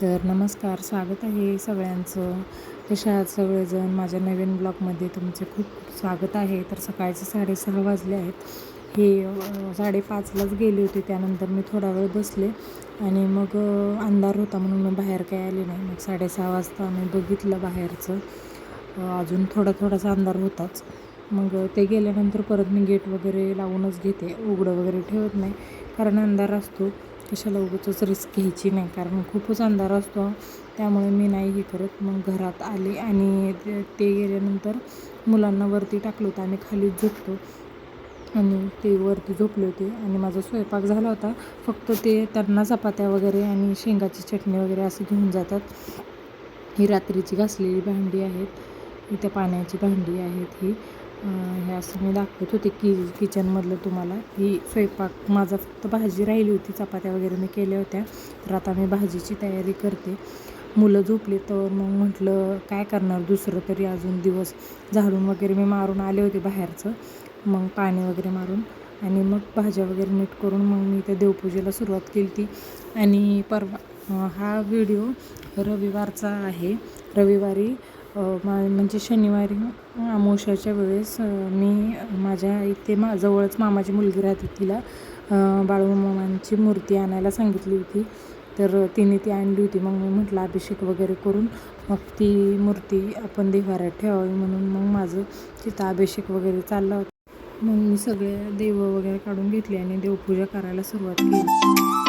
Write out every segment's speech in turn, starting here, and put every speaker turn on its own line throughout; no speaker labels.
तर नमस्कार स्वागत आहे सगळ्यांचं. कशा आहात सगळेजण? माझ्या नवीन ब्लॉगमध्ये तुमचे खूप स्वागत आहे. तर सकाळचे साडेसहा वाजले आहेत. हे साडेपाचलाच गेले होते. त्यानंतर मी थोडा वेळ बसले आणि मग अंधार होता म्हणून मी बाहेर काय आले नाही. मग साडेसहा वाजता मी बघितलं बाहेरचं. अजून थोडा थोडासा अंधार होताच. मग ते गेल्यानंतर परत मी गेट वगैरे लावूनच घेते. उघडं वगैरे ठेवत नाही. कारण अंधार असतो. कशाला उगाचच रिस्क घ्यायची नाही. कारण खूपच अंधार असतो. त्यामुळे मी नाही हे करत. मग घरात आले आणि ते गेल्यानंतर मुलांना वरती टाकलं होतं. आम्ही खालीच झोपतो. आणि ते वरती झोपले होते. आणि माझा स्वयंपाक झाला होता. फक्त ते त्यांना चपात्या वगैरे आणि शेंगाची चटणी वगैरे असं घेऊन जातात. ही रात्रीची घासलेली भांडी आहेत. इथे पाण्याची भांडी आहेत ही. हे असं मी दाखवत होते की किचनमधलं तुम्हाला. ही स्वयंपाक माझा फक्त भाजी राहिली होती चपात्या वगैरे मी केल्या होत्या. तर आता मी भाजीची तयारी करते. मुलं झोपली तर मग म्हटलं काय करणार दुसरं तरी अजून दिवस? झाडून वगैरे मी मारून आले होते बाहेरचं. मग पाणी वगैरे मारून. आणि मग भाज्या वगैरे नीट करून मग मी त्या देवपूजेला सुरुवात केली ती आणि परवा हा व्हिडिओ रविवारचा आहे. रविवारी मा म्हणजे शनिवारी अमावश्याच्या वेळेस मी माझ्या इथे मा जवळच मामाची मुलगी राहते तिला बाळूमामांची मूर्ती आणायला सांगितली होती. तर तिने ती आणली होती. मग मी म्हटलं अभिषेक वगैरे करून मग ती मूर्ती आपण देवाऱ्यात ठेवावी. म्हणून मग माझं तिथं अभिषेक वगैरे चालला होता. मग मी सगळे देव वगैरे काढून घेतली आणि देवपूजा करायला सुरुवात केली.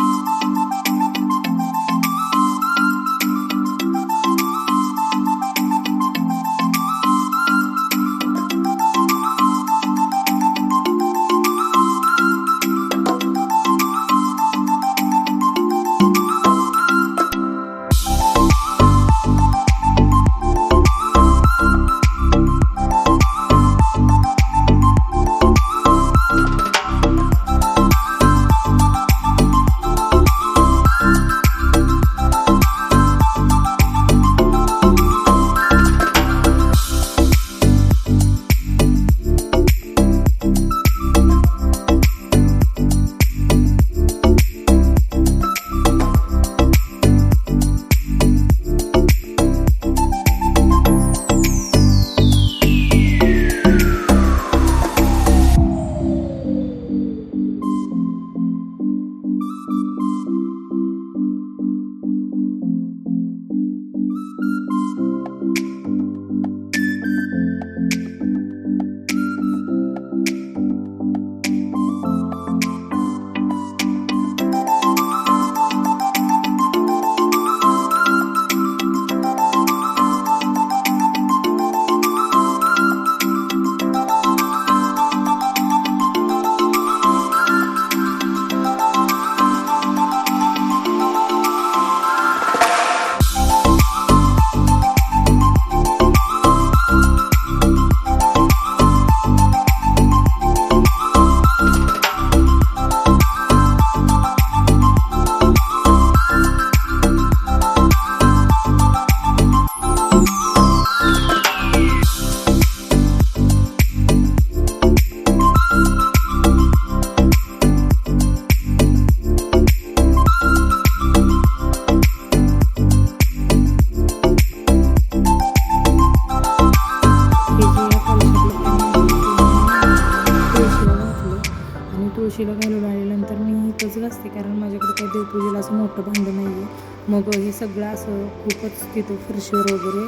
पाणी तुळशीला घालून आल्यानंतर मी इथंच घासते कारण माझ्याकडे काही देवपूजेला असं मोठं भांडं नाही आहे मग हे सगळं असं खूपच तिथं फरशीवर वगैरे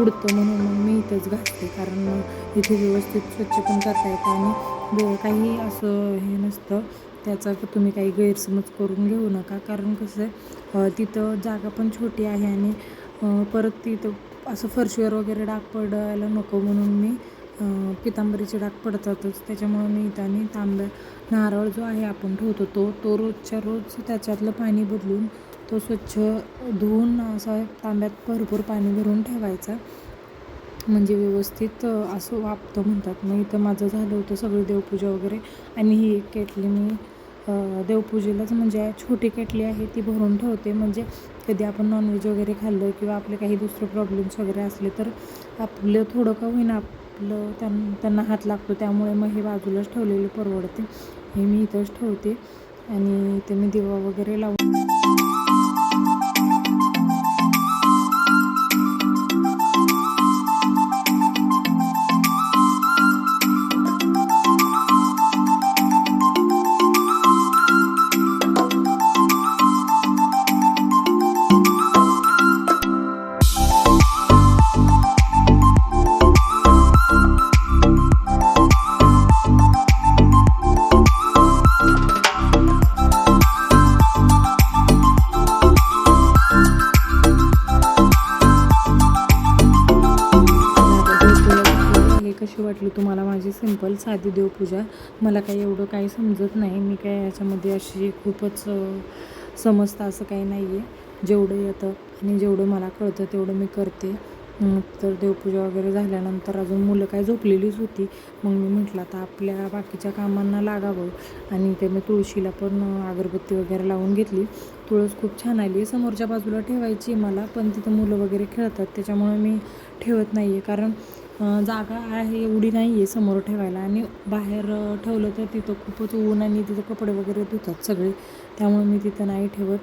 उडतं म्हणून मग मी इथंच घासते कारण इथे व्यवस्थित स्वच्छ पण करता येतं आणि काही असं हे नसतं. त्याचा तुम्ही काही गैरसमज करून घेऊ नका कारण कसं आहे तिथं जागा पण छोटी आहे आणि परत तिथं असं फरशीवर वगैरे डाग पडायला नको म्हणून मी पितांबरीचे डाग पडतातच. त्याच्यामुळं मी त्याने तांब्या नारळ जो आहे आपण ठेवतो तो तो रोजच्या रोज त्याच्यातलं पाणी बदलून तो स्वच्छ धुवून असा तांब्यात भरपूर पाणी भरून ठेवायचा. म्हणजे व्यवस्थित असं वापतं म्हणतात. मग इथं माझं झालं होतं सगळी देवपूजा वगैरे. आणि ही एक केटली मी देवपूजेलाच म्हणजे छोटी केटली आहे ती भरून ठेवते. म्हणजे कधी आपण नॉनव्हेज वगैरे खाल्लं किंवा आपले काही दुसरे प्रॉब्लेम्स वगैरे असले तर आपलं थोडं का होईना आपलं त्यां त्यांना हात लागतो त्यामुळे मग हे बाजूलाच ठेवलेले परवडते. हे मी इथंच ठेवते आणि इथे मी दिवा वगैरे लावून वाटली तुम्हाला माझी सिंपल साधी देवपूजा. मला काही एवढं काही समजत नाही. मी काय याच्यामध्ये अशी खूपच समजतं असं काही नाही आहे जेवढं येतं आणि जेवढं मला कळतं तेवढं मी करते. तर देवपूजा वगैरे झाल्यानंतर अजून मुलं काय झोपलेलीच होती. मग मी म्हटलं आता आपल्या बाकीच्या कामांना लागावं. आणि ते मी तुळशीला पण अगरबत्ती वगैरे लावून घेतली. तुळस खूप छान आली. आहे समोरच्या बाजूला ठेवायची मला पण तिथं मुलं वगैरे खेळतात. त्याच्यामुळे मी ठेवत नाही आहे कारण जागा आहे एवढी नाही आहे समोर ठेवायला. आणि बाहेर ठेवलं तर तिथं खूपच ऊन आणि तिथं कपडे वगैरे धुतात सगळे. त्यामुळे मी तिथं नाही ठेवत.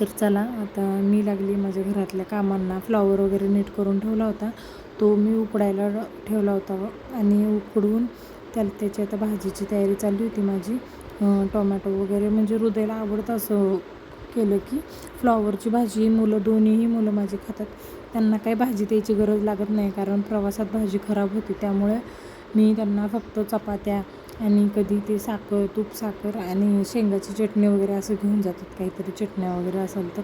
तर चला आता मी लागली माझ्या घरातल्या कामांना. फ्लॉवर वगैरे नीट करून ठेवला होता. तो मी उकडायला ठेवला होता आणि उकडून त्याला त्याची आता भाजीची तयारी चालली होती माझी. टोमॅटो वगैरे म्हणजे हृदयाला आवडतं असं केलं की फ्लॉवरची भाजी मुलं दोन्हीही मुलं माझी खातात. त्यांना काही भाजी द्यायची गरज लागत नाही कारण प्रवासात भाजी खराब होती. त्यामुळे मी त्यांना फक्त चपात्या आणि कधी ते साखर तूप साखर आणि शेंगाची चटणी वगैरे असं घेऊन जातात. काहीतरी चटण्या वगैरे असेल तर.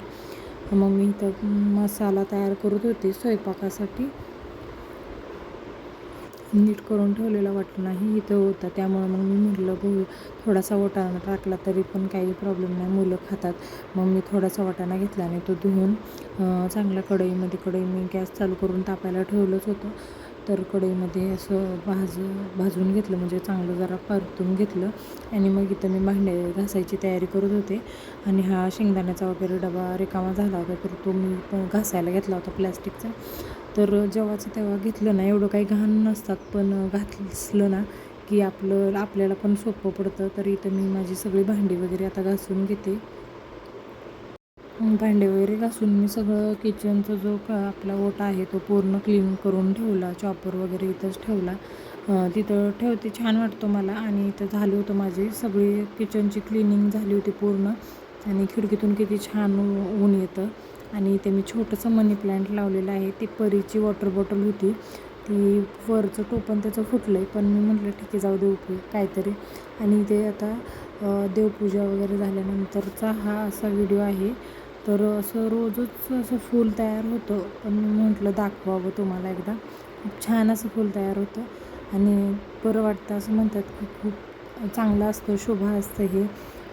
मग मी इथं मसाला तयार करत होते स्वयंपाकासाठी. नीट करून ठेवलेला वाटणाही इथं होता. त्यामुळे मग मी म्हटलं बघू थोडासा वाटाणा टाकला तरी पण काही प्रॉब्लेम नाही मुलं खातात. मग मी थोडासा वाटाणा घेतला आणि तो धुवून चांगल्या कढईमध्ये कढई मी गॅस चालू करून तापायला ठेवलंच होतं. तर कढईमध्ये असं भाज भाजून घेतलं म्हणजे चांगलं जरा परतून घेतलं. आणि मग इथं मी भांडे घासायची तयारी करत होते. आणि हा शेंगदाण्याचा वगैरे डबा रिकामा झाला होता तर तो मी घासायला घेतला होता प्लॅस्टिकचा तर जेव्हाचं तेव्हा घेतलं ना एवढं काही घाण नसतात पण घातलं ना की आपलं आपल्याला पण सोपं पडतं. तर इथं मी माझी सगळी भांडी वगैरे आता घासून घेते. भांडे वगैरे घासून मी सगळं किचनचा जो आपला ओटा आहे तो पूर्ण क्लीन करून ठेवला. चॉपर वगैरे इथंच ठेवला. तिथं ठेवते छान वाटतो मला. आणि इथं झालं होतं माझी सगळी किचनची क्लिनिंग झाली होती पूर्ण. आणि खिडकीतून किती छान ऊन येतं. आणि इथे मी छोटंसं मनी प्लांट लावलेलं आहे. ती परीची वॉटर बॉटल होती. ती वरचं टोपण त्याचं फुटलं आहे पण मी म्हटलं ठीक आहे जाऊ दे उपयोग काहीतरी. आणि ते आता देवपूजा वगैरे झाल्यानंतरचा हा असा व्हिडिओ आहे. तर असं रोजच असं फूल तयार होतं. पण मी म्हटलं दाखवावं तुम्हाला एकदा. खूप छान असं फूल तयार होतं. आणि बरं वाटतं असं म्हणतात की खूप चांगलं असतं शोभा असतं हे.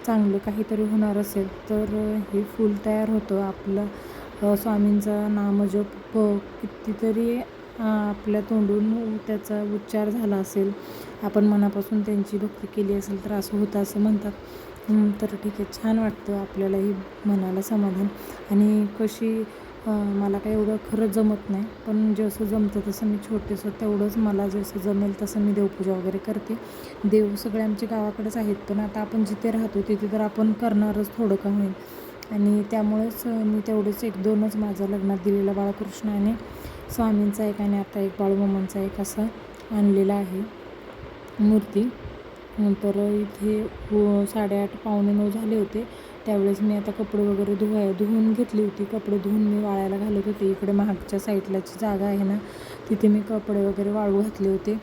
चांगलं काहीतरी होणार असेल तर हे फूल तयार होतं. आपलं स्वामींचा नामजप प- कितीतरी आपल्या तोंडून त्याचा उच्चार झाला असेल. आपण मनापासून त्यांची भक्ती केली असेल तर असं होतं असं म्हणतात. तर ठीक आहे छान वाटतं आपल्यालाही मनाला समाधान. आणि कशी मला काही एवढं खरंच जमत नाही. पण जसं जमतं तसं मी छोटेसं तेवढंच मला जसं जमेल तसं मी देवपूजा वगैरे करते. देव सगळे आमच्या गावाकडेच आहेत. पण आता आपण जिथे राहतो तिथे तर आपण करणारच थोडं का होईल आणि त्यामुळेच मी तेवढेच एक दोनच माझ्या लग्नात दिलेला बाळकृष्ण आणि स्वामींचा एक आणि आता एक बाळूमामांचा एक असा आणलेला आहे मूर्ती. नंतर इथे हो साडेआठ पावणे नऊ झाले होते. त्यावेळेस मी आता कपडे वगैरे धुवाय धुवून घेतली होती. कपडे धुवून मी वाळायला घालत होते. इकडे मागच्या साईडला जी जागा आहे ना तिथे मी कपडे वगैरे वाळू घातले होते.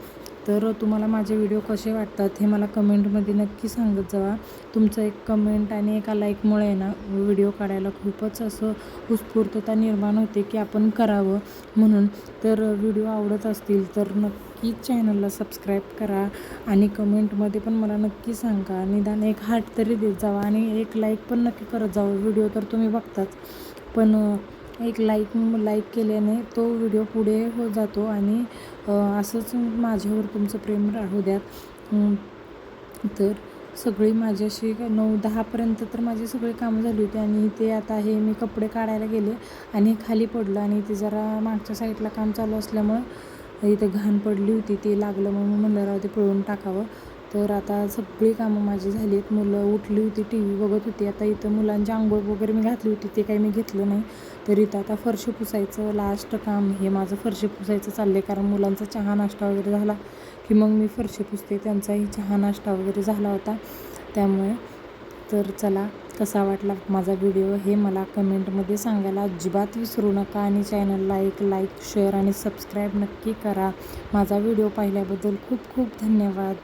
तर तुम्हाला माझे व्हिडिओ कसे वाटतात हे मला कमेंटमध्ये नक्की सांगत जावा तुमचं एक कमेंट आणि एका लाईकमुळे ना व्हिडिओ काढायला खूपच असं उत्स्फूर्तता निर्माण होते की आपण करावं म्हणून. तर व्हिडिओ आवडत असतील तर नक्कीच चॅनलला सबस्क्राईब करा आणि कमेंटमध्ये पण मला नक्की सांगा. निदान एक हार्ट तरी देत जावा आणि एक लाईक पण नक्की करत जावं. व्हिडिओ तर तुम्ही बघताच. पण एक लाईक लाईक केल्याने तो व्हिडिओ पुढे हो जातो आणि असंच माझ्यावर तुमचं प्रेम राहू द्यात तर सगळी माझ्याशी नऊ दहापर्यंत तर माझी सगळी कामं झाली होती आणि ते आता हे मी कपडे काढायला गेले आणि खाली पडलं आणि ते जरा मागच्या साईडला काम चालू असल्यामुळं इथं घाण पडली होती ते लागलं मग म्हणलं राहू ते पळून टाकावं. तर आता सगळी कामं माझी झाली आहेत मुलं उठली होती टी व्ही बघत होती. आता इथं मुलांची आंघोळ वगैरे मी घातली होती ते काही मी घेतलं नाही. तर इथं आता फरशी पुसायचं लास्ट काम हे माझं फरशी पुसायचं चाललं आहे कारण मुलांचा चहा नाश्ता वगैरे झाला की मग मी फरशी पुसते. त्यांचाही चहा नाश्ता वगैरे झाला होता. त्यामुळे तर चला कसा वाटला माझा व्हिडिओ हे मला कमेंटमध्ये सांगायला अजिबात विसरू नका. आणि चॅनलला एक लाईक शेअर आणि सबस्क्राईब नक्की करा. माझा व्हिडिओ पाहिल्याबद्दल खूप खूप धन्यवाद.